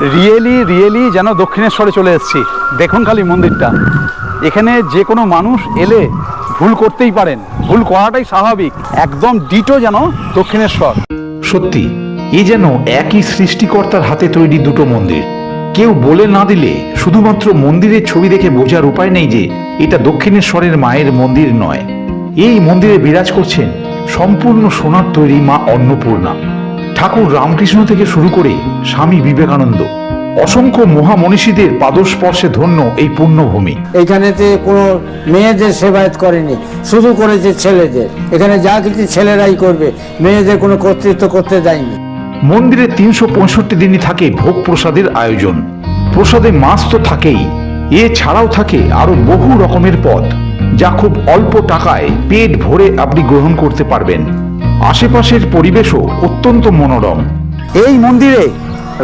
Really really যেন দক্ষিণেশ্বরে চলে এসেছি। দেখুন খালি মন্দিরটা। এখানে যে কোনো মানুষ এলে ভুল করতেই পারেন। ভুল করাটাই স্বাভাবিক। একদম ডিটো যেন দক্ষিণেশ্বর। সত্যি, এ যেন একই সৃষ্টিকর্তার হাতে তৈরি দুটো মন্দির। কেউ বলে না দিলে শুধুমাত্র মন্দিরের ছবি দেখে বোঝার উপায় নেই যে এটা দক্ষিণেশ্বরের মায়ের মন্দির নয়। এই মন্দিরে বিরাজ করছেন সম্পূর্ণ সোনার তৈরি মা অন্নপূর্ণা। ঠাকুর রামকৃষ্ণ থেকে শুরু করে স্বামী বিবেকানন্দ অসংখ্য মহামনীষীদের পাদস্পর্শে ধন্য এই পুণ্যভূমি। এখানেতে কোনো মেয়েদের সেবায়ত করেনি শুধু করেছে ছেলেদের। এখানে যা কিছু ছেলেরাই করবে মেয়েদের কোনো কর্তৃত্ব করতে দেয়নি। মন্দিরে তিনশো পঁয়ষট্টি দিনই থাকে ভোগ প্রসাদের আয়োজন। প্রসাদে মাছ তো থাকেই এছাড়াও থাকে আরও বহু রকমের পদ যা খুব অল্প টাকায় পেট ভরে আপনি গ্রহণ করতে পারবেন। আশেপাশের পরিবেশও অত্যন্ত মনোরম। এই মন্দিরে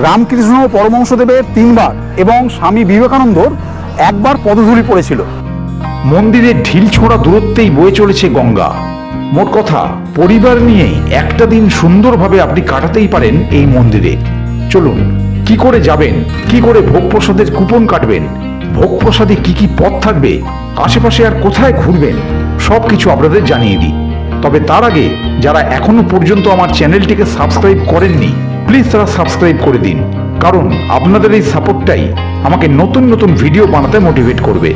রামকৃষ্ণ পরমংশদেবের তিনবার এবং স্বামী বিবেকানন্দর একবার পদধূলি পড়েছিল। মন্দিরের ঢিল ছোঁড়া দূরত্বেই বয়ে চলেছে গঙ্গা। মোট কথা, পরিবার নিয়ে একটা দিন সুন্দরভাবে আপনি কাটাতেই পারেন এই মন্দিরে। চলুন, কি করে যাবেন, কি করে ভোগ প্রসাদের কুপন কাটবেন ভোগ প্রসাদে কি কি পথ থাকবে, আশেপাশে আর কোথায় ঘুরবেন সব কিছু আপনাদের জানিয়ে দিই। তবে তার আগে যারা এখনও পর্যন্ত আমার চ্যানেলটিকে সাবস্ক্রাইব করেননি প্লিজ তারা সাবস্ক্রাইব করে দিন। কারণ আপনাদের এই সাপোর্টটাই আমাকে নতুন নতুন ভিডিও বানাতে মোটিভেট করবে।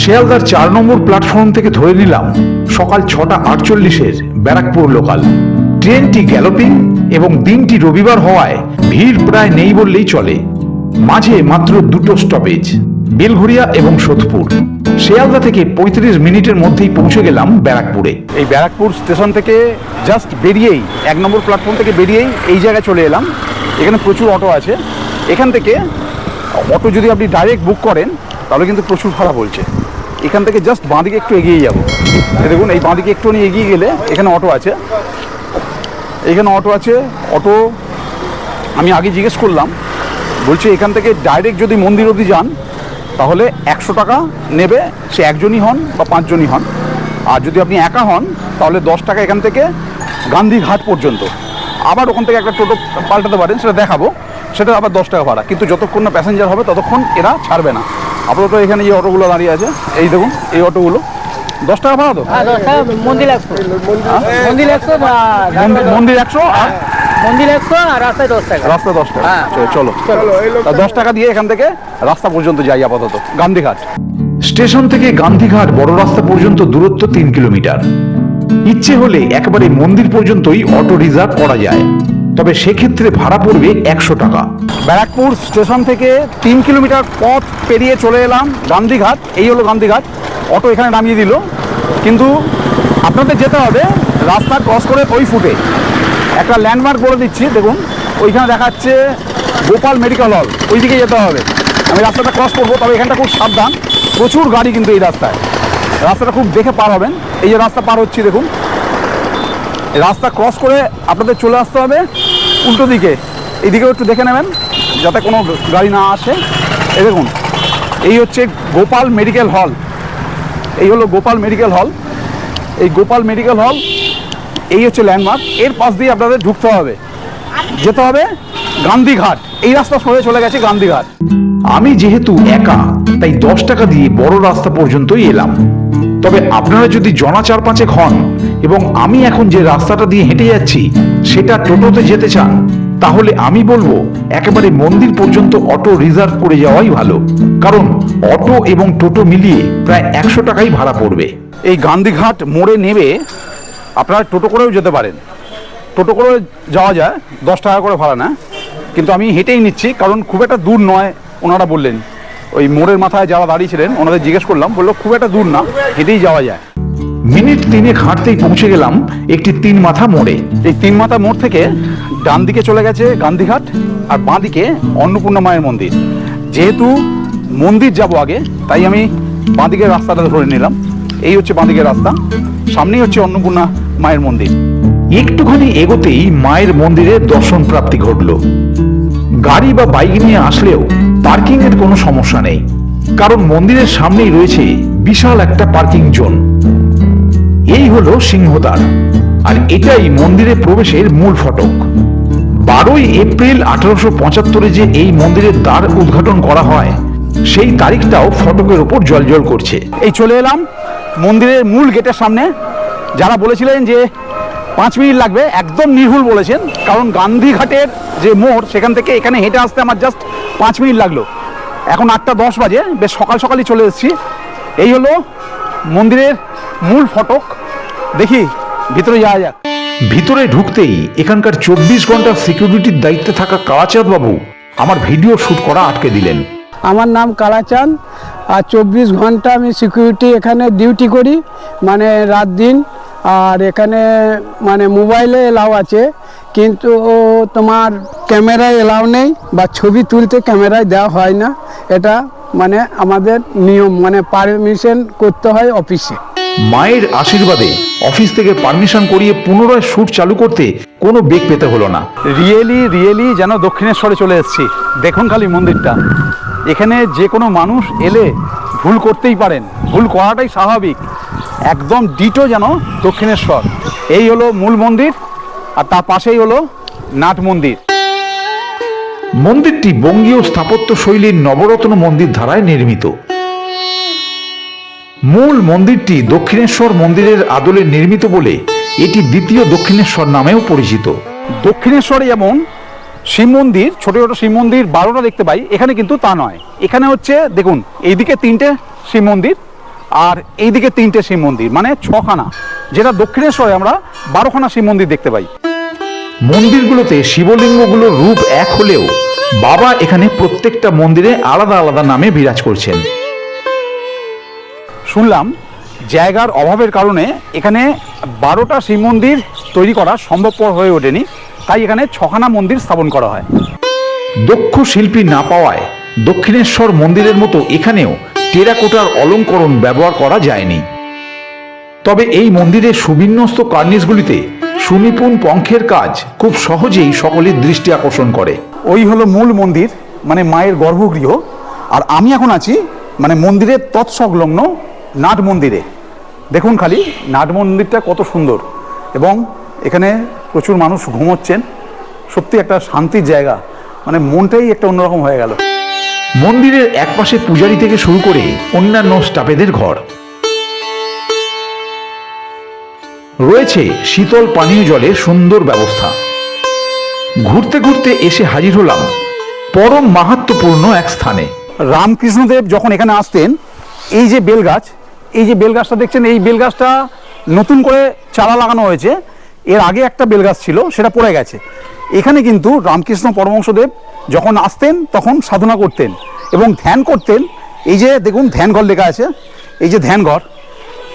শিয়ালদার চার নম্বর প্ল্যাটফর্ম থেকে ধরে নিলাম সকাল ছটা আটচল্লিশের ব্যারাকপুর লোকাল ট্রেনটি গ্যালোপিং এবং দিনটি রবিবার হওয়ায় ভিড় প্রায় নেই বললেই চলে। মাঝে মাত্র দুটো স্টপেজ বেলঘরিয়া এবং সোদপুর। শিয়ালদা থেকে পঁয়ত্রিশ মিনিটের মধ্যেই পৌঁছে গেলাম ব্যারাকপুরে। এই ব্যারাকপুর স্টেশন থেকে জাস্ট বেরিয়েই, এক নম্বর প্ল্যাটফর্ম থেকে বেরিয়েই এই জায়গায় চলে এলাম। এখানে প্রচুর অটো আছে। এখান থেকে অটো যদি আপনি ডাইরেক্ট বুক করেন, তাহলে কিন্তু প্রচুর ভাড়া বলছে। এখান থেকে জাস্ট বাঁদিকে একটু এগিয়ে যাব। দেখুন, এই বাঁদিকে একটু এগিয়ে গেলে এখানে অটো আছে। এখানে অটো আছে। অটো আমি আগে জিজ্ঞেস করলাম। বলছে এখান থেকে ডাইরেক্ট যদি মন্দির অবধি যান তাহলে একশো টাকা নেবে সে একজনই হন বা পাঁচজনই হন। আর যদি আপনি একা হন তাহলে দশ টাকা এখান থেকে গান্ধীঘাট পর্যন্ত। আবার ওখান থেকে একটা টোটো পাল্টাতে পারেন সেটা দেখাবো। সেটা আবার দশ টাকা ভাড়া। কিন্তু যতক্ষণ না প্যাসেঞ্জার হবে ততক্ষণ এরা ছাড়বে না। আপাতত এখানে যে অটোগুলো দাঁড়িয়ে আছে এই দেখুন এই অটোগুলো। দশ টাকা ভাড়া তো? হ্যাঁ মন্দির একশো। মন্দির একশো মন্দির- মন্দির একশো আর মন্দির একশো আর রাস্তায় দশ টাকা। রাস্তা দশ টাকা। হ্যাঁ। চলো, চলো। দশ টাকা দিয়ে এখান থেকে রাস্তা পর্যন্ত যাই আপাতত। গান্ধীঘাট। স্টেশন থেকে গান্ধীঘাট বড় রাস্তা পর্যন্ত দূরত্ব তিন কিলোমিটার। ইচ্ছে হলে একেবারে মন্দির পর্যন্তই অটো রিজার্ভ করা যায়। তবে সেক্ষেত্রে ভাড়া পড়বে একশো টাকা। ব্যারাকপুর স্টেশন থেকে তিন কিলোমিটার পথ পেরিয়ে চলে এলাম গান্ধীঘাট। এই হলো গান্ধীঘাট। অটো এখানে নামিয়ে দিল। কিন্তু আপনাদের যেতে হবে রাস্তা ক্রস করে ওই ফুটে। একটা ল্যান্ডমার্ক বলে দিচ্ছি, দেখুন, ওইখানে দেখাচ্ছে গোপাল মেডিকেল হল ওই দিকে যেতে হবে। আমি রাস্তাটা ক্রস করব, তবে এখানটা খুব সাবধান, প্রচুর গাড়ি কিন্তু এই রাস্তায়। রাস্তাটা খুব দেখে পার হবেন। এই যে রাস্তা পার হচ্ছি, দেখুন। রাস্তা ক্রস করে আপনাদের চলে আসতে হবে উল্টো দিকে। এইদিকেও একটু দেখে নেবেন, যাতে কোনো গাড়ি না আসে। এই দেখুন, এই হচ্ছে গোপাল মেডিকেল হল। এই হলো গোপাল মেডিকেল হল। এই গোপাল মেডিকেল হল এই হচ্ছে ল্যান্ডমার্ক এর পাশ দিয়ে আপনাদের ঢুকতে হবে। যেতে হবে গান্ধীঘাট। এই রাস্তা সরে চলে গেছে গান্ধীঘাট। আমি যেহেতু একা, তাই দশ টাকা দিয়ে বড় রাস্তা পর্যন্তই এলাম। তবে আপনারা যদি জনা চার পাঁচেক হন এবং আমি এখন যে রাস্তাটা দিয়ে হেঁটে যাচ্ছি, সেটা টোটোতে যেতে চান, তাহলে আমি বলব একেবারে মন্দির পর্যন্ত অটো রিজার্ভ করে যাওয়াই ভালো। কারণ অটো এবং টোটো মিলিয়ে প্রায় একশো টাকাই ভাড়া পড়বে। এই গান্ধীঘাট মোড়ে নেবে আপনারা টোটো করেও যেতে পারেন। টোটো করে যাওয়া যায় দশ টাকা করে ভাড়া না কিন্তু আমি হেঁটেই নিচ্ছি কারণ খুব একটা দূর নয় ওনারা বললেন। ওই মোড়ের মাথায় যারা দাঁড়িয়েছিলেন ওনাদের জিজ্ঞেস করলাম বলল খুব একটা দূর না হেঁটেই যাওয়া যায়। মিনিট তিনে হাঁটতেই পৌঁছে গেলাম একটি তিন মাথা মোড়ে। এই তিন মাথা মোড় থেকে ডান দিকে চলে গেছে গান্ধীঘাট আর বাঁ দিকে অন্নপূর্ণা মায়ের মন্দির। যেহেতু মন্দির যাব আগে তাই আমি বাঁ দিকের রাস্তাটা ধরে নিলাম। এই হচ্ছে বাঁ দিকের রাস্তা সামনেই হচ্ছে অন্নপূর্ণা মায়ের মন্দির। একটুখানি এগোতেই মায়ের মন্দিরে দর্শন প্রাপ্তি ঘটল। গাড়ি বা বাইক নিয়ে আসলেও পার্কিং এর কোনো সমস্যা নেই। কারণ মন্দিরের সামনেই রয়েছে বিশাল একটা পার্কিং জোন। এই হলো সিংহদ্বার, আর এটাই মন্দিরে প্রবেশের মূল ফটক। বারোই এপ্রিল আঠারোশো পঁচাত্তরে যে এই মন্দিরের দ্বার উদ্ঘাটন করা হয়, সেই তারিখটাও ফটকের ওপর জলজল করছে। এই চলে এলাম মন্দিরের মূল গেটের সামনে। যারা বলেছিলেন যে পাঁচ মিনিট লাগবে একদম নির্ভুল বলেছেন। কারণ গান্ধীঘাটের যে মোড় সেখান থেকে এখানে হেঁটে আসতে আমার জাস্ট পাঁচ মিনিট লাগল। এখন আটটা দশ বাজে বেশ সকাল সকালই চলে এসেছি। এই হলো মন্দিরের মূল ফটক। দেখি ভিতরে যাওয়া যাক। ভিতরে ঢুকতেই এখানকার চব্বিশ ঘণ্টা সিকিউরিটির দায়িত্বে থাকা কালাচাঁদ বাবু আমার ভিডিও শ্যুট করা আটকে দিলেন। আমার নাম কালাচাঁদ আর চব্বিশ ঘণ্টা আমি সিকিউরিটি এখানে ডিউটি করি মানে রাত দিন। আর এখানে মানে মোবাইলে এলাও আছে কিন্তু তোমার ক্যামেরায় এলাও নেই বা ছবি তুলতে ক্যামেরায় দেওয়া হয় না। এটা মানে আমাদের নিয়ম মানে পারমিশন করতে হয় অফিসে। মায়ের আশীর্বাদে অফিস থেকে পারমিশন করিয়ে পুনরায় শ্যুট চালু করতে কোনো বেগ পেতে হলো না। রিয়েলি রিয়েলি যেন দক্ষিণেশ্বরে চলে এসেছি। দেখুন খালি মন্দিরটা। এখানে যে কোনো মানুষ এলে ভুল করতেই পারেন ভুল করাটাই স্বাভাবিক। একদম ডিটো যেন দক্ষিণেশ্বর। এই হলো মূল মন্দির আর তার পাশেই হলো নাট মন্দির। মন্দিরটি বঙ্গীয় স্থাপত্য শৈলীর নবরত্ন মন্দির ধারায় নির্মিত। মূল মন্দিরটি দক্ষিণেশ্বর মন্দিরের আদলে নির্মিত বলে এটি দ্বিতীয় দক্ষিণেশ্বর নামেও পরিচিত। দক্ষিণেশ্বরে যেমন শিব মন্দির ছোট ছোট শিব মন্দির বারোটা দেখতে পাই। এখানে কিন্তু তা নয়। এখানে হচ্ছে দেখুন এইদিকে তিনটে শিব মন্দির আর এইদিকে তিনটে শিব মন্দির মানে ছখানা যেটা দক্ষিণেশ্বরে আমরা বারোখানা শিব মন্দির দেখতে পাই। মন্দিরগুলোতে শিবলিঙ্গগুলোর রূপ এক হলেও বাবা এখানে প্রত্যেকটা মন্দিরে আলাদা আলাদা নামে বিরাজ করছেন। শুনলাম জায়গার অভাবের কারণে এখানে বারোটা শিব মন্দির তৈরি করা সম্ভবপর হয়ে ওঠেনি। তাই এখানে ছখানা মন্দির স্থাপন করা হয়। দক্ষ শিল্পী না পাওয়ায় দক্ষিণেশ্বর মন্দিরের মতো এখানেও টেরাকোটার অলঙ্করণ ব্যবহার করা যায়নি। তবে এই মন্দিরের সুবিন্যস্ত কার্নিসগুলিতে সুনিপুণ পঙ্খের কাজ খুব সহজেই সকলের দৃষ্টি আকর্ষণ করে। ওই হলো মূল মন্দির মানে মায়ের গর্ভগৃহ। আর আমি এখন আছি মানে মন্দিরের তৎসংলগ্ন নাট মন্দিরে। দেখুন খালি নাট মন্দিরটা কত সুন্দর। এবং এখানে প্রচুর মানুষ ঘুমোচ্ছেন। সত্যি একটা শান্তির জায়গা। মানে মনটাই একটা অন্যরকম হয়ে গেল। মন্দিরের একপাশে পূজারি থেকে শুরু করে অন্যান্য স্টাফেদের ঘর। রয়েছে শীতল পানীয় জলের সুন্দর ব্যবস্থা। ঘুরতে ঘুরতে এসে হাজির হলাম পরম মাহাত্মপূর্ণ এক স্থানে। রামকৃষ্ণদেব যখন এখানে আসতেন এই যে বেলগাছ এই যে বেলগাছটা দেখছেন এই বেলগাছটা নতুন করে চারা লাগানো হয়েছে। এর আগে একটা বেলগাছ ছিল, সেটা পড়ে গেছে। এখানে কিন্তু রামকৃষ্ণ পরমহংসদেব যখন আসতেন, তখন সাধনা করতেন এবং ধ্যান করতেন। এই যে দেখুন, ধ্যানঘর লেখা আছে। এই যে ধ্যানঘর,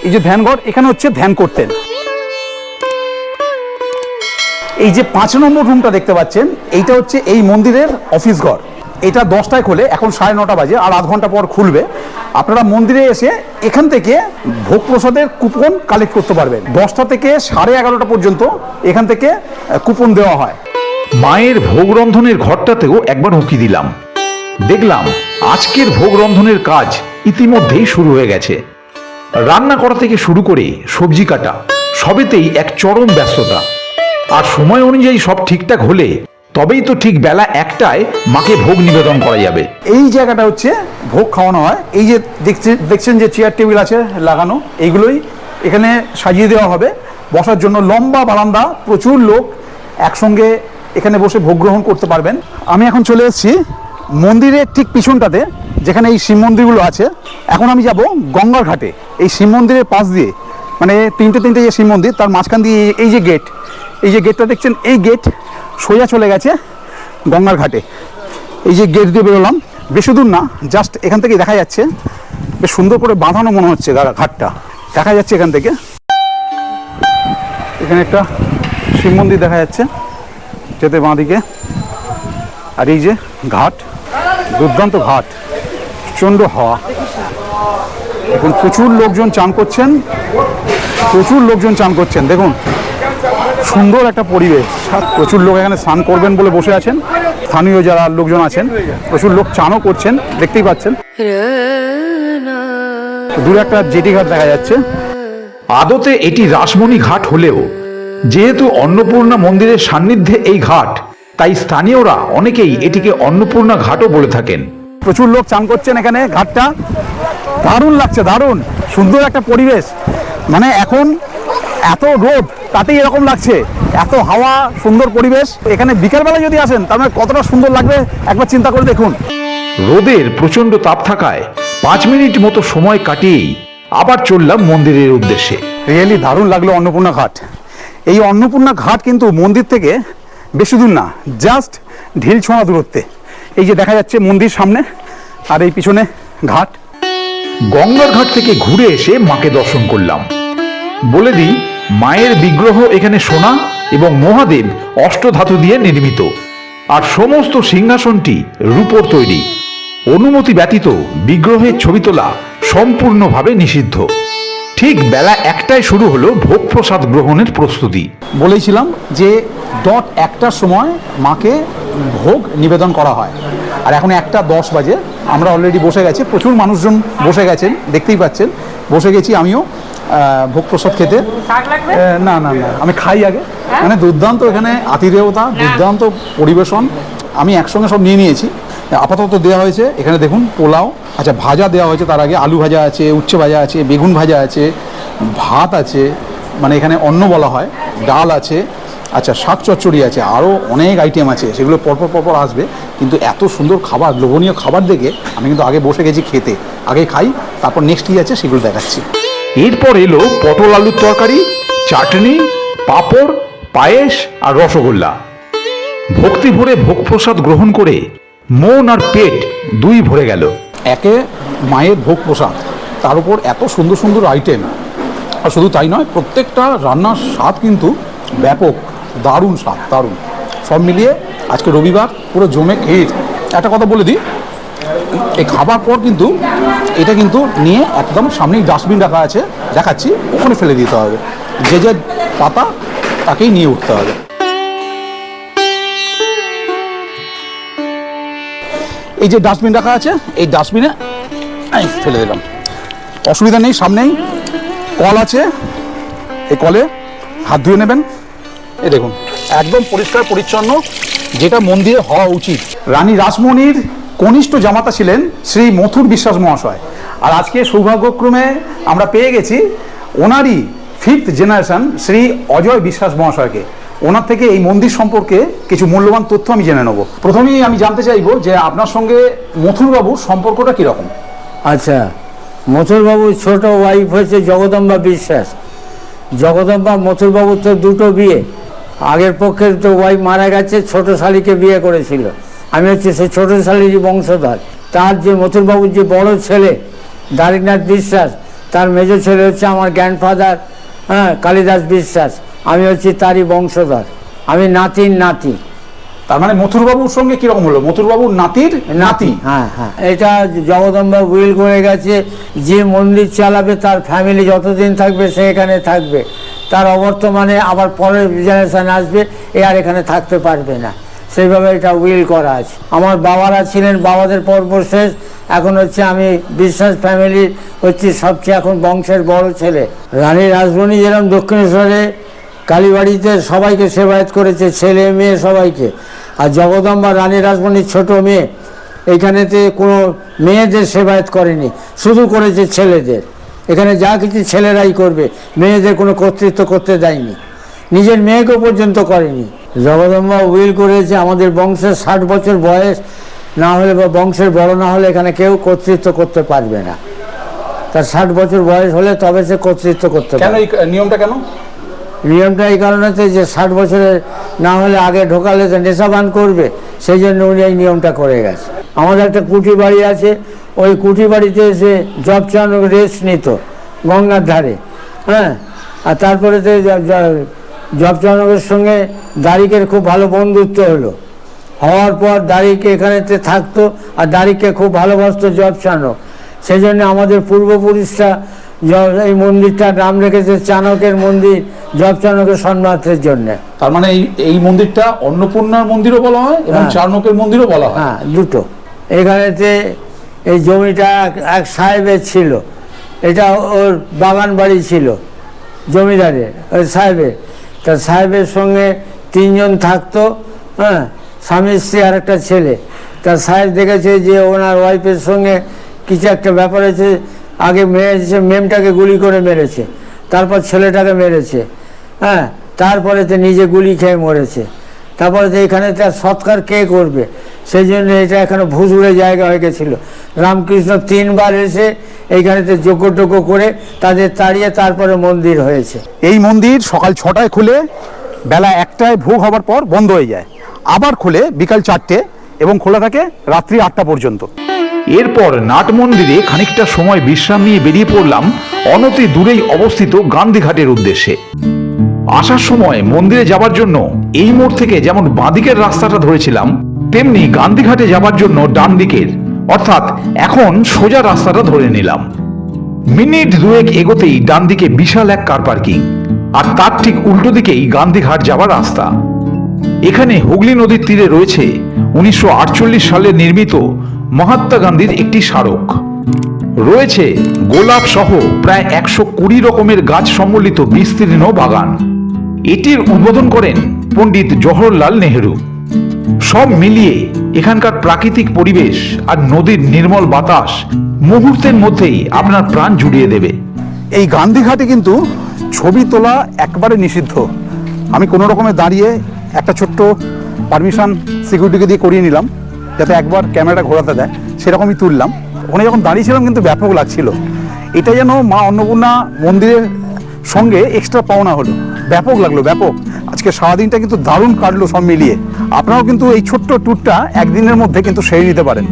এই যে ধ্যানঘর, এখানে হচ্ছে ধ্যান করতেন। এই যে পাঁচ নম্বর রুমটা দেখতে পাচ্ছেন, এইটা হচ্ছে এই মন্দিরের অফিস ঘর। এটা দশটায় খোলে, এখন সাড়ে নটা বাজে, আর আধ ঘণ্টা পর খুলবে। আপনারা মন্দিরে এসে এখান থেকে ভোগ প্রসাদের কুপন কালেক্ট করতে পারবেন। দশটা থেকে সাড়ে এগারোটা পর্যন্ত এখান থেকে কুপন দেওয়া হয়। মায়ের ভোগ রন্ধনের ঘরটাতেও একবার উঁকি দিলাম। দেখলাম আজকের ভোগ রন্ধনের কাজ ইতিমধ্যেই শুরু হয়ে গেছে। রান্না করা থেকে শুরু করে সবজি কাটা, সবেতেই এক চরম ব্যস্ততা। আর সময় অনুযায়ী সব ঠিকঠাক হলে তবেই তো ঠিক বেলা একটায় মাকে ভোগ নিবেদন করা যাবে। এই জায়গাটা হচ্ছে ভোগ খাওয়ানো হয়। এই যে দেখছে- দেখছেন যে চেয়ার টেবিল আছে লাগানো এইগুলোই এখানে সাজিয়ে দেওয়া হবে। বসার জন্য লম্বা বারান্দা, প্রচুর লোক একসঙ্গে এখানে বসে ভোগ গ্রহণ করতে পারবেন। আমি এখন চলে এসেছি মন্দিরের ঠিক পিছনটাতে, যেখানে এই শিব মন্দিরগুলো আছে। এখন আমি যাব গঙ্গার ঘাটে। এই শিব মন্দিরের পাশ দিয়ে মানে তিনটে তিনটে যে শিব মন্দির, তার মাঝখান দিয়ে এই যে গেট এই যে গেটটা দেখছেন, এই গেট সোজা চলে গেছে গঙ্গার ঘাটে। এই যে গেট দিয়ে বেরোলাম, বেশি দূর না জাস্ট এখান থেকে দেখা যাচ্ছে। বেশ সুন্দর করে বাঁধানো মনে হচ্ছে ঘাটটা। দেখা যাচ্ছে এখান থেকে। এখানে একটা শিব মন্দির দেখা যাচ্ছে, যেতে বাঁদিকে। আর এই যে ঘাট, দুর্দান্ত ঘাট, প্রচণ্ড হাওয়া। এখন প্রচুর লোকজন চান করছেন, প্রচুর লোকজন চান করছেন। দেখুন সুন্দর একটা পরিবেশ। প্রচুর লোক এখানে স্নান করবেন বলে বসে আছেন। স্থানীয় যারা লোকজন আছেন প্রচুর লোক চানও করছেন দেখতেই পাচ্ছেন। দূরে একটা জেটি ঘাট দেখা যাচ্ছে। আদতে এটি রাসমণি ঘাট হলেও যেহেতু অন্নপূর্ণা মন্দিরের সান্নিধ্যে এই ঘাট তাই স্থানীয়রা অনেকেই এটিকে অন্নপূর্ণা ঘাটও বলে থাকেন। প্রচুর লোক চান করছেন এখানে ঘাটটা। দারুণ লাগছে দারুণ। সুন্দর একটা পরিবেশ। মানে এখন এত রোদ তাতেই এরকম লাগছে। এত হাওয়া সুন্দর পরিবেশ। এখানে বিকেলবেলা যদি আসেন তার মানে কতটা সুন্দর লাগবে একবার চিন্তা করে দেখুন। রোদের প্রচণ্ড তাপ থাকায় পাঁচ মিনিট মতো সময় কাটিয়েই আবার চললাম মন্দিরের উদ্দেশ্যে। রিয়েলি দারুণ লাগল অন্নপূর্ণা ঘাট। এই অন্নপূর্ণা ঘাট কিন্তু মন্দির থেকে বেশি দূর না জাস্ট ঢিল ছোঁয়া দূরত্বে। এই যে দেখা যাচ্ছে মন্দির সামনে আর এই পিছনে ঘাট। গঙ্গার ঘাট থেকে ঘুরে এসে মাকে দর্শন করলাম। বলে দিই মায়ের বিগ্রহ এখানে সোনা এবং মহাদেব অষ্টধাতু দিয়ে নির্মিত। আর সমস্ত সিংহাসনটি রূপোর তৈরি। অনুমতি ব্যতীত বিগ্রহের ছবি তোলা সম্পূর্ণভাবে নিষিদ্ধ। ঠিক বেলা একটায় শুরু হলো ভোগ প্রসাদ গ্রহণের প্রস্তুতি। বলেছিলাম যে ডট একটার সময় মাকে ভোগ নিবেদন করা হয়। আর এখন একটা দশ বাজে। আমরা অলরেডি বসে গেছি। প্রচুর মানুষজন বসে গেছেন, দেখতেই পাচ্ছেন। বসে গেছি আমিও। ভোগ প্রসাদ খেতে। না না না আমি খাই আগে। মানে দুর্দান্ত এখানে আতিথেয়তা দুর্দান্ত পরিবেশন। আমি একসঙ্গে সব নিয়ে নিয়েছি। আপাতত দেওয়া হয়েছে। এখানে দেখুন পোলাও। আচ্ছা ভাজা দেওয়া হয়েছে তার আগে। আলু ভাজা আছে উচ্ছে ভাজা আছে বেগুন ভাজা আছে ভাত আছে মানে এখানে অন্ন বলা হয় ডাল আছে আচ্ছা শাক চচ্চড়ি আছে আরও অনেক আইটেম আছে। সেগুলো পরপর পরপর আসবে। কিন্তু এত সুন্দর খাবার লোভনীয় খাবার দেখে আমি কিন্তু আগে বসে গেছি খেতে। আগে খাই তারপর নেক্সট কী আছে সেগুলো দেখাচ্ছি। এরপর এলো পটল আলুর তরকারি, চাটনি, পাঁপড়, পায়েস আর রসগোল্লা। ভক্তি ভরে ভোগ প্রসাদ গ্রহণ করে মন আর পেট দুই ভরে গেল। একে মায়ের ভোগ প্রসাদ তার উপর এত সুন্দর সুন্দর আইটেম আর শুধু তাই নয়, প্রত্যেকটা রান্নার স্বাদ কিন্তু ব্যাপক, দারুণ স্বাদ, দারুণ। সব মিলিয়ে আজকে রবিবার পুরো জমে খেয়ে একটা কথা বলে দিই এই খাবার পর কিন্তু এটা কিন্তু নিয়ে একদম সামনেই ডাস্টবিন রাখা আছে, দেখাচ্ছি, ওখানে ফেলে দিতে হবে। যে যে পাতা, তাকেই নিয়ে উঠতে হবে। এই যে ডাস্টবিন রাখা আছে, এই ডাস্টবিনে ফেলে দিলাম। অসুবিধা নেই, সামনেই কল আছে। এই কলে হাত ধুয়ে নেবেন। এই দেখুন, একদম পরিষ্কার, পরিচ্ছন্ন, যেটা মন্দিরে হওয়া উচিত। রানী রাসমণির কনিষ্ঠ জামাতা ছিলেন শ্রী মথুর বিশ্বাস মহাশয়। আর আজকে সৌভাগ্যক্রমে আমরা পেয়ে গেছি ওনারই ফিফথ জেনারেশন শ্রী অজয় বিশ্বাস মহাশয়কে। ওনার থেকে এই মন্দির সম্পর্কে কিছু মূল্যবান তথ্য আমি জেনে নেব। প্রথমেই আমি জানতে চাইব যে আপনার সঙ্গে মথুরবাবুর সম্পর্কটা কীরকম? আচ্ছা মথুরবাবুর ছোট ওয়াইফ হয়েছে জগদম্বা বিশ্বাস। জগদম্বা, মথুরবাবুর তো দুটো বিয়ে। আগের পক্ষের তো ওয়াইফ মারা গেছে, ছোট শালিকে বিয়ে করেছিল। আমি হচ্ছে সেই ছোট শালিরই বংশধর। তার যে মথুরবাবুর যে বড় ছেলে দারিকনাথ বিশ্বাস তার মেজ ছেলে হচ্ছে আমার গ্র্যান্ডফাদার হ্যাঁ কালিদাস বিশ্বাস। আমি হচ্ছি তারই বংশধর। আমি নাতির নাতি। তার মানে মথুরবাবুর সঙ্গে কীরকম হলো? মথুরবাবুর নাতির নাতি হ্যাঁ হ্যাঁ। এটা জগদম্বা উইল করে গেছে যে মন্দির চালাবে তার ফ্যামিলি যতদিন থাকবে সে এখানে থাকবে। তার অবর্তমানে আবার পরের জেনারেশন আসবে এ আর এখানে থাকতে পারবে না। সেইভাবে এটা উইল করা আছে। আমার বাবারা ছিলেন, বাবাদের পর্ব শেষ। এখন হচ্ছে আমি বিশ্বাস ফ্যামিলির হচ্ছে, সবচেয়ে এখন বংশের বড় ছেলে। রানী রাজমণি যেরকম দক্ষিণেশ্বরে, কালীবাড়িতে সবাইকে সেবায়ত করেছে, ছেলে, মেয়ে সবাইকে। আর জগদম্বা রানী রাজমণির ছোট মেয়ে এইখানেতে কোনো মেয়েদের সেবায়ত করেনি, শুধু করেছে ছেলেদের। এখানে যা কিছু ছেলেরাই করবে, মেয়েদের কোনো কর্তৃত্ব করতে দেয়নি। নিজের মেয়েকেও পর্যন্ত করেনি। জগদম্বা উইল করেছে আমাদের বংশের ষাট বছর বয়স না হলে বা বংশের বড় না হলে এখানে কেউ কর্তৃত্ব করতে পারবে না। তার ষাট বছর বয়স হলে তবে সে কর্তৃত্ব করতে কেন পারবে। নিয়মটা কেন? নিয়মটা এই কারণেতে যে ষাট বছরের না হলে আগে ঢোকালে তো নেশাবান করবে সেই জন্য উনি এই নিয়মটা করে গেছে। আমাদের একটা কুঠি বাড়ি আছে ওই কুঠি বাড়িতে এসে জব চানো রেস্ট নিত গঙ্গার ধারে হ্যাঁ? আর তারপরে তো জব চানকের সঙ্গে দারিকের খুব ভালো বন্ধুত্ব হলো। হওয়ার পর দাড়িকে এখানেতে থাকতো আর দাড়িকে খুব ভালোবাসতো জব চানক সেই জন্য আমাদের পূর্বপুরুষরা এই মন্দিরটার নাম রেখেছে চাণকের মন্দির জব চাণকের সম্মানের জন্য। তার মানে এই এই মন্দিরটা অন্নপূর্ণার মন্দিরও বলা হয় এবং হ্যাঁ। চারণকের মন্দিরও বলা হয়? হ্যাঁ দুটো। এখানেতে এই জমিটা এক- এক সাহেবের ছিল। এটা ওর বাগান বাড়ি ছিল জমিদারের ওই সাহেবের। তা সাহেবের সঙ্গে তিনজন থাকতো হ্যাঁ স্বামী স্ত্রী আর একটা ছেলে। তা সাহেব দেখেছে যে ওনার ওয়াইফের সঙ্গে কিছু একটা ব্যাপার হয়েছে, আগে মেরেছে মেমটাকে গুলি করে মেরেছে, তারপর ছেলেটাকে মেরেছে হ্যাঁ তারপরে তো নিজে গুলি খেয়ে মরেছে। তারপরে যে এখানে তার সৎকার কে করবে? সেই জন্য এটা এখানে ভুজুড়ে জায়গা হয়ে গেছিল। রামকৃষ্ণ তিনবার এসে এইখানেতে যোগ্য টোগ্য করে তাদের তাড়িয়ে তারপরে মন্দির হয়েছে। এই মন্দির সকাল ছটায় খুলে, বেলা একটায় ভোগ হবার পর বন্ধ হয়ে যায়। আবার খুলে বিকাল চারটে এবং খোলা থাকে রাত্রি আটটা পর্যন্ত। এরপর নাট মন্দিরে খানিকটা সময় বিশ্রাম নিয়ে বেরিয়ে পড়লাম অনতি দূরেই অবস্থিত গান্ধীঘাটের উদ্দেশ্যে। আসার সময় মন্দিরে যাবার জন্য এই মোড় থেকে যেমন বাঁদিকের রাস্তাটা ধরেছিলাম, তেমনি গান্ধীঘাটে যাবার জন্য ডান দিকের, অর্থাৎ এখন সোজা রাস্তাটা ধরে নিলাম। মিনিট দুয়েক এগোতেই ডান দিকে বিশাল এক কার পার্কিং আর তার ঠিক উল্টো দিকেই গান্ধীঘাট যাবার রাস্তা। এখানে হুগলি নদীর তীরে রয়েছে উনিশশো আটচল্লিশ সালে নির্মিত মহাত্মা গান্ধীর একটি স্মারক। রয়েছে গোলাপ সহ প্রায় একশো কুড়ি রকমের গাছ সম্বলিত বিস্তীর্ণ বাগান। এটির উদ্বোধন করেন পণ্ডিত জওহরলাল নেহেরু। সব মিলিয়ে এখানকার প্রাকৃতিক পরিবেশ আর নদীর নির্মল বাতাস মুহূর্তের মধ্যেই আপনার প্রাণ জুড়িয়ে দেবে। এই গান্ধীঘাটে কিন্তু ছবি তোলা একবারে নিষিদ্ধ। আমি কোনো রকমে দাঁড়িয়ে একটা ছোট্ট পারমিশন সিকিউরিটিকে দিয়ে করিয়ে নিলাম, যাতে একবার ক্যামেরাটা ঘোরাতে দেয়, সেরকমই তুললাম। ওখানে যখন দাঁড়িয়েছিলাম কিন্তু ব্যাপক লাগছিল। এটা যেন মা অন্নপূর্ণা মন্দিরের সঙ্গে এক্সট্রা পাওনা হলো। ব্যাপক লাগল, ব্যাপক। আজকে সারাদিনটা কিন্তু দারুণ কাটলো সব মিলিয়ে। আপনারাও কিন্তু এই ছোট্ট ট্যুরটা একদিনের মধ্যে কিন্তু সেরে নিতে পারেন।